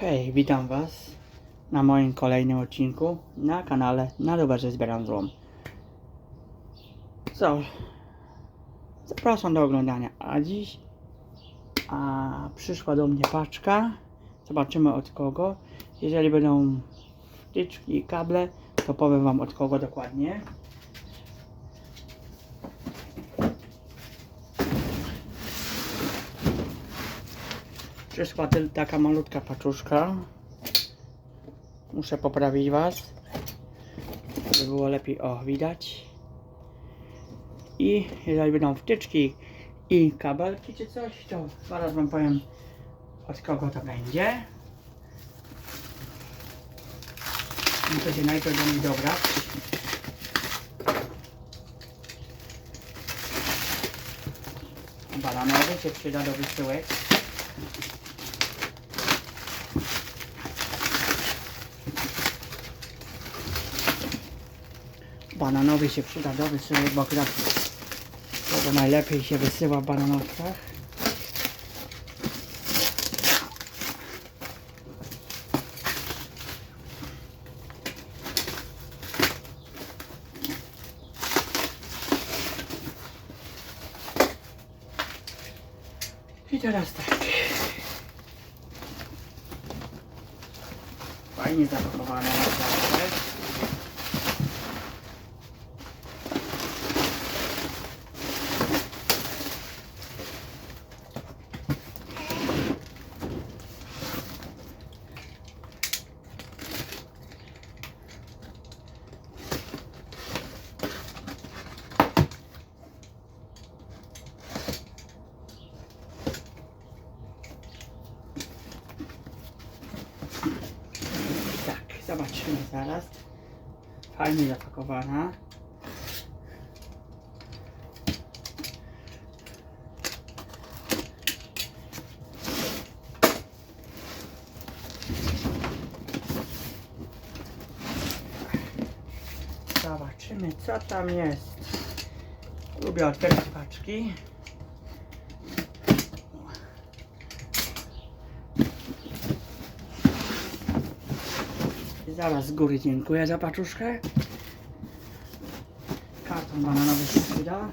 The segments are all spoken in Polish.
Hej, witam Was na moim kolejnym odcinku na kanale Na rowerze zbieram złom. Co? Zapraszam do oglądania. A dziś a przyszła do mnie paczka. Zobaczymy od kogo. Jeżeli będą wtyczki i kable, to powiem Wam od kogo dokładnie. Przyszła taka malutka paczuszka. Muszę poprawić Was, żeby było lepiej o widać. I jeżeli będą wtyczki i kabelki czy coś, to zaraz Wam powiem od kogo to będzie. Muszę się najpierw do nich dobrać. Bananowy się przyda do wysyłek. Bananowy się przyda do wysyłek, bo akurat to najlepiej się wysyła w bananowcach. I teraz tak. ini dapat makanan zobaczymy zaraz. Fajnie zapakowana. Zobaczymy co tam jest. Lubię otwierać paczki. Zaraz z góry dziękuję za paczuszkę. Karton bananowy się przyda.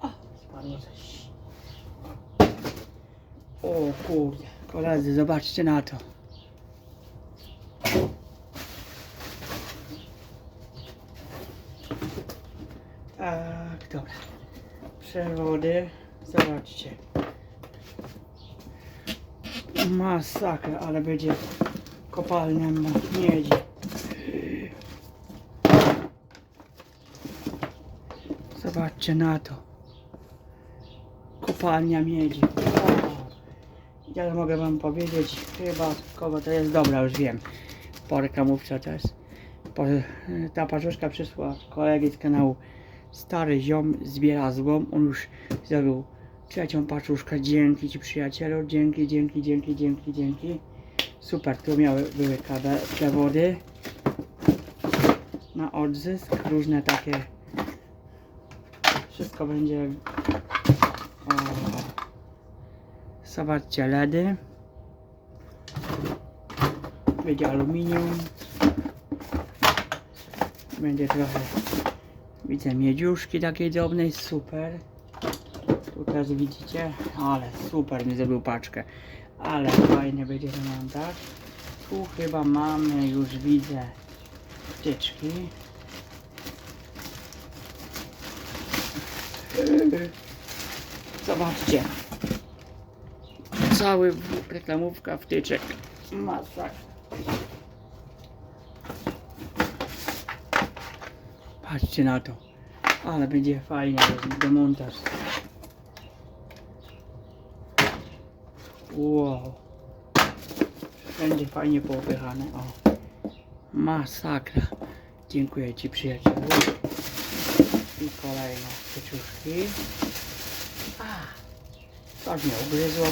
O, spadło coś. O kurde, koledzy, zobaczcie na to. Tak, dobra. Przewody, zobaczcie. Masakra, ale będzie kopalnia miedzi. Zobaczcie na to. Kopalnia miedzi. Ja mogę wam powiedzieć chyba kogo to jest. Dobra, już wiem. Porka mówcza też. Po, ta paczuszka przyszła kolegi z kanału Stary Ziom zbiera złom. On już zrobił trzecią paczuszkę. Dzięki ci przyjacielu. Dzięki, dzięki, dzięki, dzięki, dzięki. Super, tu miały, były kabel, przewody na odzysk, różne takie. Wszystko będzie. O, zobaczcie, LEDy. Będzie aluminium. Będzie trochę. Widzę miedziuszki takiej drobnej, super. Tu też widzicie, ale super mi zrobił paczkę. Ale fajnie będzie wyglądać. Tu chyba mamy, już widzę, wtyczki. Zobaczcie. Cały reklamówka wtyczek. Masakra. Patrzcie na to. Ale będzie fajnie demontaż. Wow. Wszędzie fajnie poopychane. O. Masakra. Dziękuję Ci przyjacielu. I kolejne kciuszki. Coś mnie ugryzło.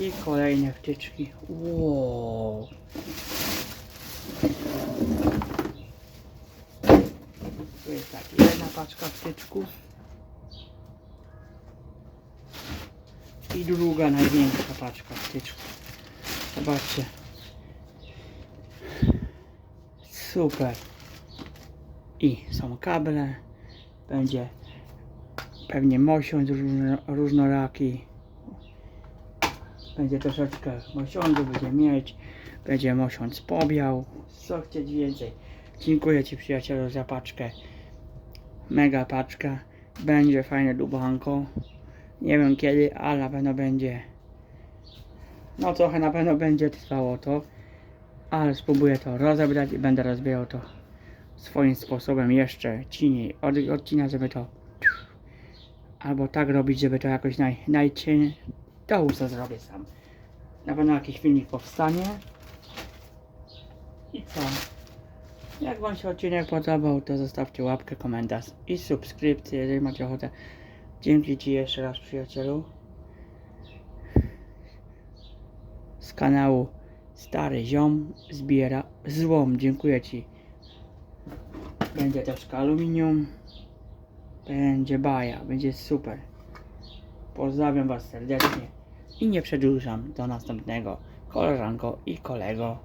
I kolejne wtyczki. Wow. Tu jest tak jedna paczka wtyczków. I druga największa paczka wtyczków. Zobaczcie. Super. I są kable. Będzie pewnie mosiądz różno, różnoraki. Będzie troszeczkę mosiądzu, będzie mieć. Będzie mosiądz pobiał. Co chcieć więcej. Dziękuję Ci przyjacielu za paczkę. Mega paczka. Będzie fajne dublanko. Nie wiem kiedy, ale na pewno będzie. No trochę na pewno będzie trwało to. Ale spróbuję to rozebrać i będę rozbierał to swoim sposobem jeszcze ciniej od, odcina, żeby to albo tak robić, żeby to jakoś naj, najcień już to zrobię sam. Na pewno jakiś filmik powstanie. I co? Jak Wam się odcinek podobał, to zostawcie łapkę, komentarz i subskrypcję, jeżeli macie ochotę. Dzięki Ci jeszcze raz, przyjacielu. Z kanału Stary Ziom zbiera złom. Dziękuję Ci. Będzie też aluminium. Będzie baja, będzie super. Pozdrawiam Was serdecznie i nie przedłużam do następnego koleżanko i kolego.